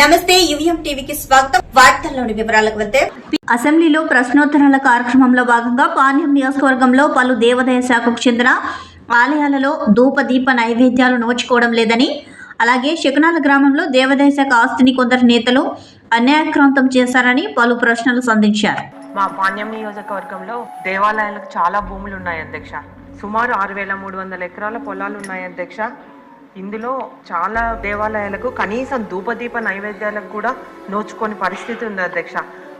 నమస్తే యువిఎం టీవీకి స్వాగతం. వార్తల్లోని వివరాలకు వెళ్తే అసెంబ్లీలో ప్రశ్నోత్తరాల కార్యక్రమంలో భాగంగా పాణ్యం నియోజకవర్గంలో పలు దేవాదాయ శాఖకు చెందిన ఆలయాలలో ధూప దీప నైవేద్యాలు నోచుకోవడం లేదని అలాగే శకునాల గ్రామంలో దేవాదాయ శాఖ ఆస్తిని కొందరు నేతలు అన్యాయక్రాంతం చేశారని పలు ప్రశ్నలు సంధించారు. మా పాణ్యం నియోజకవర్గంలో దేవాలయాలకు చాలా భూములు ఉన్నాయి అధ్యక్ష. సుమారు ఆరు వేల మూడు వందల ఎకరాల పొలాలు ఉన్నాయి అధ్యక్ష. ఇందులో చాలా దేవాలయాలకు కనీసం ధూపదీప నైవేద్యాలకు కూడా నోచుకొని పరిస్థితి ఉంది అధ్యక్ష.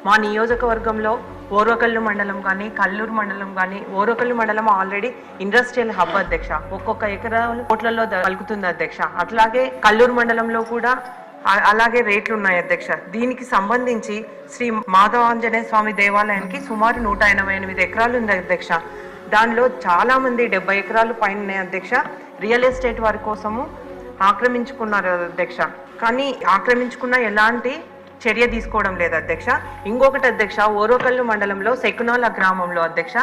మా నియోజకవర్గంలో ఓరకల్లు మండలం కానీ కల్లూరు మండలం కానీ ఓరకల్లు మండలం ఆల్రెడీ ఇండస్ట్రియల్ హబ్ అధ్యక్ష. ఒక్కొక్క ఎకరాలు కోట్లలో కలుగుతుంది అధ్యక్ష. అట్లాగే కల్లూరు మండలంలో కూడా అలాగే రేట్లు ఉన్నాయి అధ్యక్ష. దీనికి సంబంధించి శ్రీ మాధవాంజనేయ స్వామి దేవాలయానికి సుమారు నూట ఎనభై ఎనిమిది ఎకరాలు ఉంది అధ్యక్ష. దానిలో చాలా మంది డెబ్బై ఎకరాలు పైన అధ్యక్ష. రియల్ ఎస్టేట్ వారి కోసము ఆక్రమించుకున్నారు అధ్యక్ష. కానీ ఆక్రమించుకున్న ఎలాంటి చర్య తీసుకోవడం లేదు అధ్యక్ష. ఇంకొకటి అధ్యక్ష ఓరోకల్లు మండలంలో సెకునాల గ్రామంలో అధ్యక్ష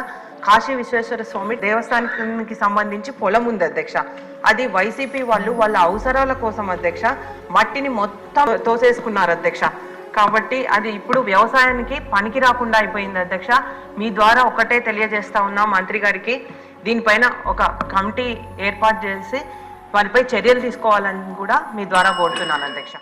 కాశీ విశ్వేశ్వర స్వామి దేవస్థానానికి సంబంధించి పొలం ఉంది అధ్యక్ష. అది వైసీపీ వాళ్ళు వాళ్ళ అవసరాల కోసం అధ్యక్ష మట్టిని మొత్తం తోసేసుకున్నారు అధ్యక్ష. కాబట్టి అది ఇప్పుడు వ్యవసాయానికి పనికి రాకుండా అయిపోయింది అధ్యక్ష. మీ ద్వారా ఒకటే తెలియజేస్తా ఉన్నా మంత్రి గారికి దీనిపైన ఒక కమిటీ ఏర్పాటు చేసి వారిపై చర్యలు తీసుకోవాలని కూడా మీ ద్వారా కోరుతున్నాను అధ్యక్ష.